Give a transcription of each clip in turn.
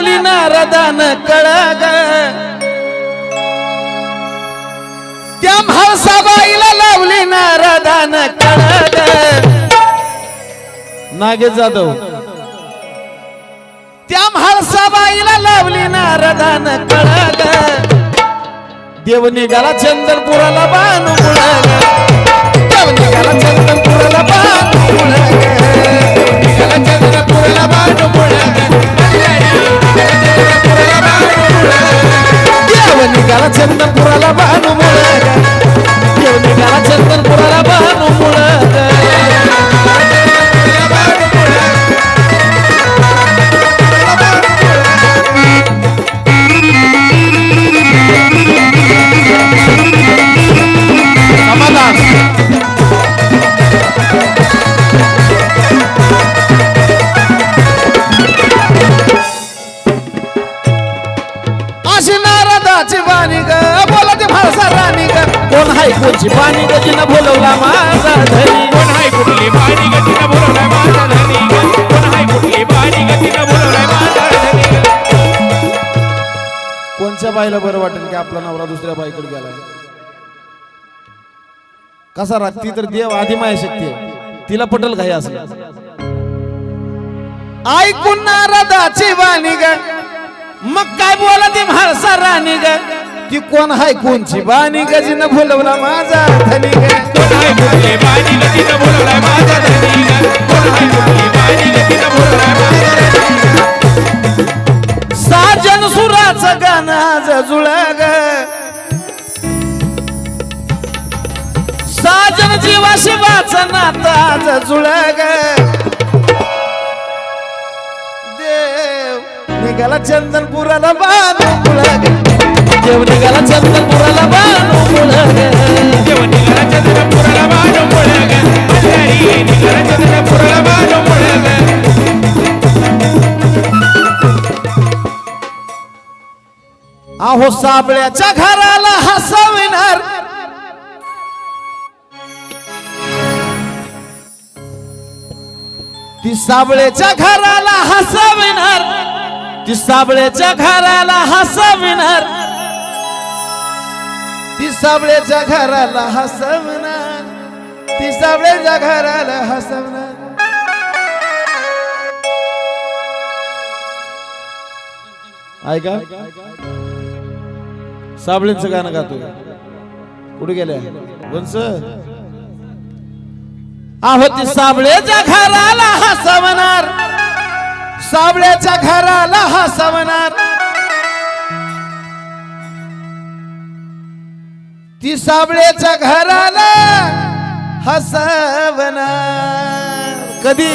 लावली नारदान कळग. त्या म्हावसाबाईला लावली नारदान कळग. नागे जाधव. त्या म्हावसाबाईला लावली नारदान कळग. देव निघाला चंदनपुराला बाणू देव निघाला चंदनपुराला बोलवला माझा धनी. कोण हाय कुठली गतीनं बोलवलाय माझा धनी? कोण हाय कुठली गतीनं बोलवलाय माझा धनी? कोणच्या बाईला बरं वाटेल की आपला नवरा दुसऱ्या बाईकडे गेलाय? कसा राहत ती तर देव आदिमाय शक्ती आहे. तिला पटल काही असं ऐकून नारदाची वाणी ग. मग काय बोला ती म्हाळसा राणी ग? ती कोण हाय कोणची? बाणी ग जिनं बोलवला माझा धनी? साजन सुराचं गाणं आज जुळ ग साजन जीवा शिवाचं नातं आज जुळ ग देव निघाला चंदनपुराला ग देव निघाला देव चंद्रपुराला चंद्रपुराला. अहो साबळ्याच्या घराला हसविणार. ती साबळेच्या घराला हसविणार. ती साबळेच्या घराला हसविणार. ती साबळेच्या घराला हसवणार ती साबळेच्या घराला हसवणार ऐका. साबळेंचं गाणं गातो कुठे गेल्या वंस आहो ती साबळेच्या घराला हसवणार. साबळेच्या घराला हसवणार. ती साबळेच्या घराला हसवना. कधी?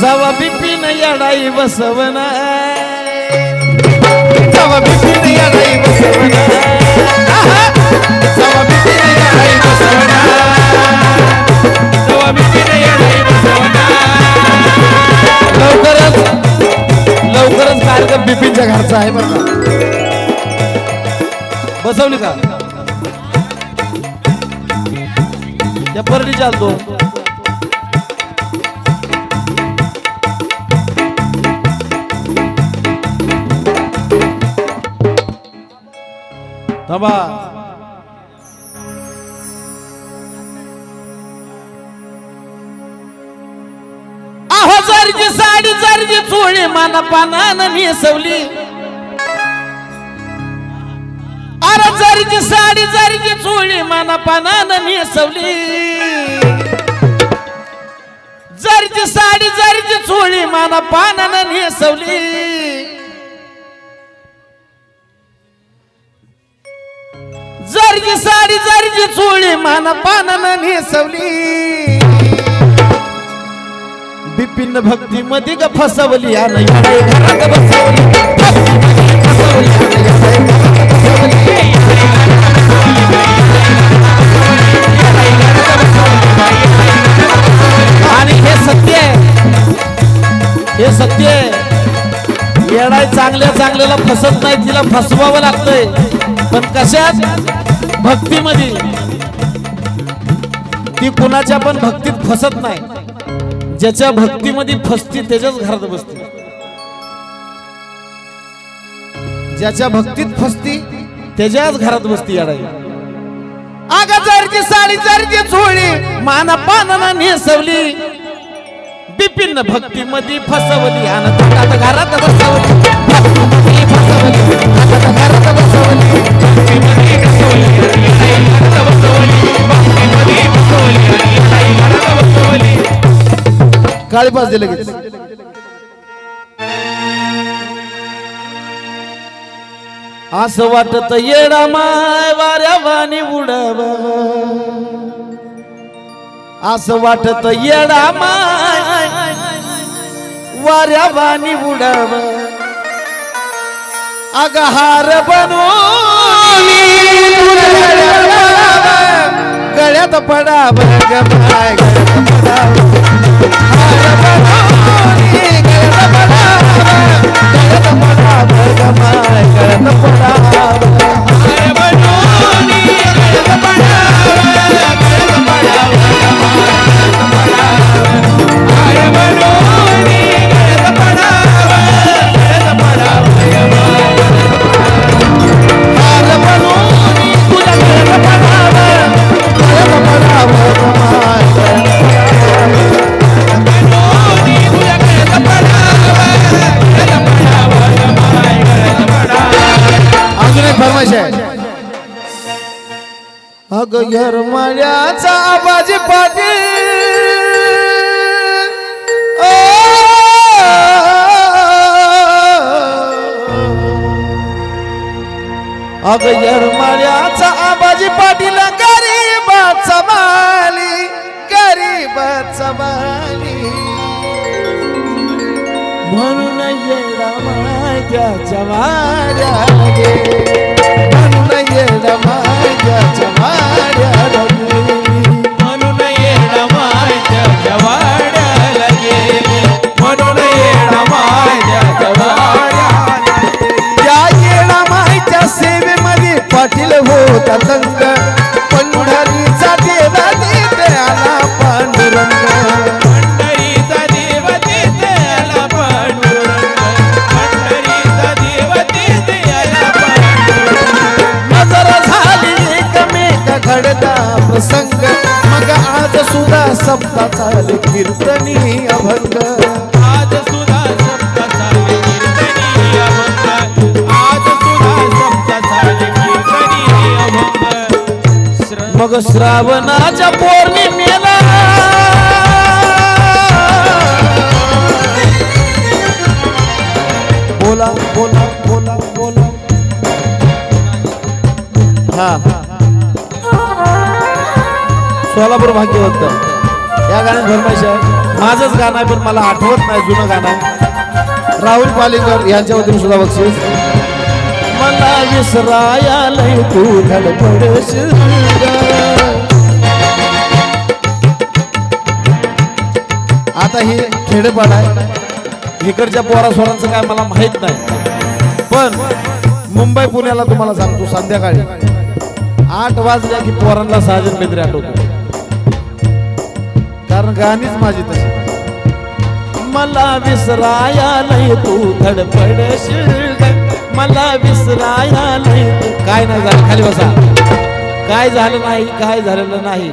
जवा बिपिन येडाई बसवणार जवा बिपिन येडाई बसवणार जवा बिपिन येडाई बसवणार तेव्हा लवकरच लवकरच कार्यक्रम बिपिनच्या घरचा आहे बरं बसवली का? त्या परडी चालतो. थांबा. अहो जरची साडी जरची चोळी माना पानानं नेसवली. जरीची साडी जरीची चोळी माना पानानं नेसवली. जरीची साडी जरीची चोळी माना पानानं नेसवली. जरीची साडी जरीची चोळी माना पानानं नेसवली. बिपिन भक्ती मध्ये ग फसवली आणि. घरात बसवली फसवली. हे सत्य आहे. येडाय चांगल्या चांगल्याला फसत नाही तिला फसवावं लागतंय. पण कशात? भक्तीमध्ये. ती कुणाच्या पण भक्तीत फसत नाही. ज्याच्या भक्तीमध्ये फसती त्याच्याच घरात बसते. ज्याच्या भक्तीत फसती त्याच्याच घरात बसती अडाई आग जरची साडी जरची चोळी मान पानानं नेसवली बिपिन भक्ती मध्ये फसवली आणि ताटात घरात बसवली. काळी पास दिले असं वाटत येडा माय वाऱ्या वाणी उडव. असं वाटत येडा माय वाऱ्या वाणी उडव. अगहार बनून गळ्यात पडाव. ग गळ्यात पडाव. गळ्यात पडाव गळ्यात गळ्यात पडाव. अग यरमाळ्याचा आवाज पाटील. ओ, अग यरमाळ्याचा आवाज पाटील गरीबाचा माली गरीबाचा माली. म्हणून येडा माझ्या वाड्या म्हणून येडा माझ्याच्या वाड्या गे म्हणून कीर्तनी अभंग. आज सुद्धा सप्त झाले कीर्तनी अभंग. आज सुद्धा सप्त झाले कीर्तनी अभंग. श्र- मग श्रावणाच्या पौर्णिमेला बोला बोला बोला बोला. हा. सोलापूर भाग्यवंत. या गाण्यात फरमाईश आहे माझंच गाणं आहे पण मला आठवत नाही जुनं गाणं आहे. राहुल पालिकर यांच्या वतीने सुद्धा बक्षीस. मला विसरायालय तू आता हे खेडेपाड आहे. इकडच्या पोरासोरांचं काय मला माहीत नाही. पण मुंबई पुण्याला तुम्हाला सांगतो संध्याकाळी आठ वाजल्या की पोरांना साजन बेंद्रे आठवतो कारण गाणीच माझी तशी. मला विसरायालय तू धडपडशील मला मला नाही तू. काय नाही झालं खाली बसा. काय झालं नाही काय झालेलं नाही.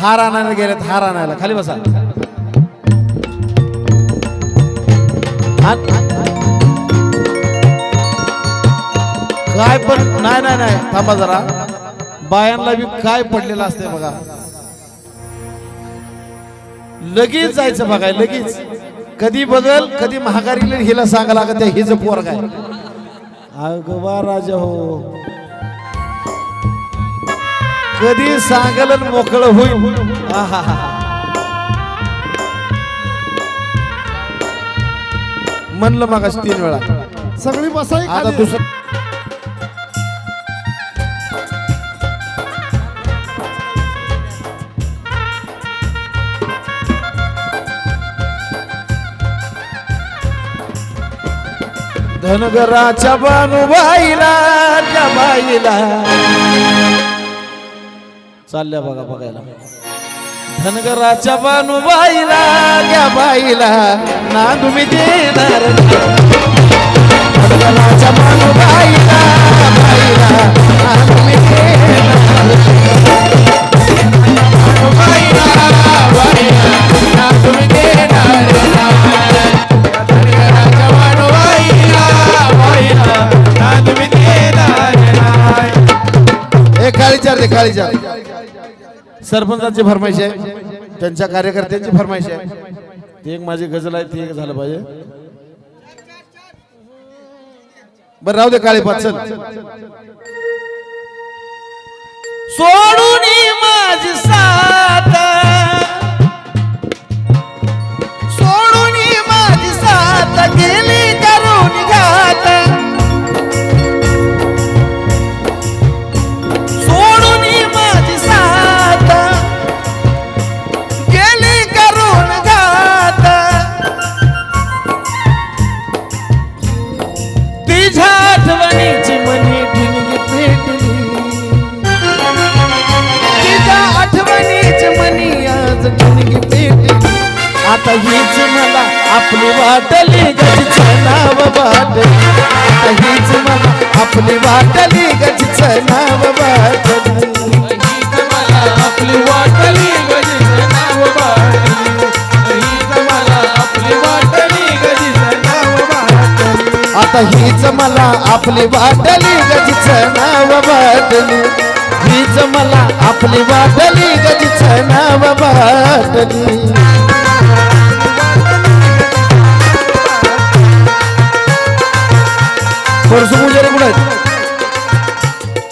हार आणायला गेलेत हार आणायला. खाली बसा. काय पण नाही नाही नाही. थांबा जरा. बायांना बी काय पडलेलं असते बघा. लगेच जायचं बघाय लगेच. कधी बदल कधी महागारीला हिला सांगा लागत हिज पोर काय अगवा राजा हो. कधी सांगल मोकळ होईल. आहाहा. म्हणलं मग तीन वेळा. सगळी बसाई आता. दुसरं धनगराच्या बानुबाईला त्या बाईला. चालल्या बघा बघायला. धनगराच्या बानुबाईला त्या बाईला. ना तुम्ही देणार. धनगराच्या बानुबाईला बाईला ना तुम्ही काळी चार सरपंचाची फरमाईश आहे त्यांच्या कार्यकर्त्यांची फरमाईश आहे. ती एक माझी गजल आहे ती एक झालं पाहिजे. बरं राहू दे काळे पाच चल. सोडून माझी साथ. आपली वाटली गजच नाव वाटली. आपली वाटली नाव हीच मला आपली वाटली गजच नाव बाटली आता हीच मला आपली वाटली गजीच नाव वाटली. हीच मला आपली वाटली गजच नाव वाटली.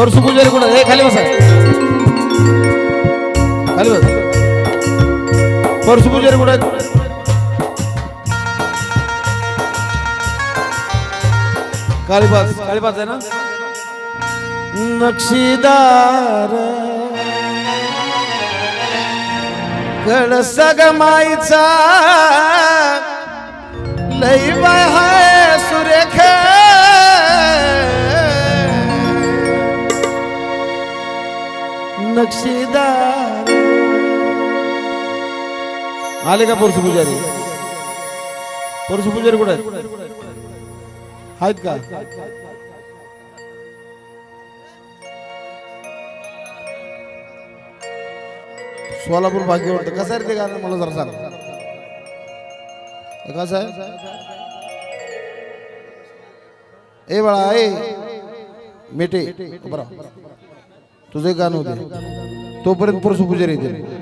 आहेत परसू पुजारी कुठे हे खाली बसा खाली बस परसू पुजारी कुठं आहेत काळीबाज काळीबाज आहे ना नक्षीदार कळस गमाईचा लई बाय नक्षीदार. आले का परशु पुजारी परशु पुजारी कुठे आहेत? का? सोलापूर भाग्य वाटतं. कसं आहे ते गाणं? मला जरा सांग. कसं आहे? ए बाळा ए. मेटे बरं. तुझं एक गाणं होते. तोपर्यंत परशु पुजारी येते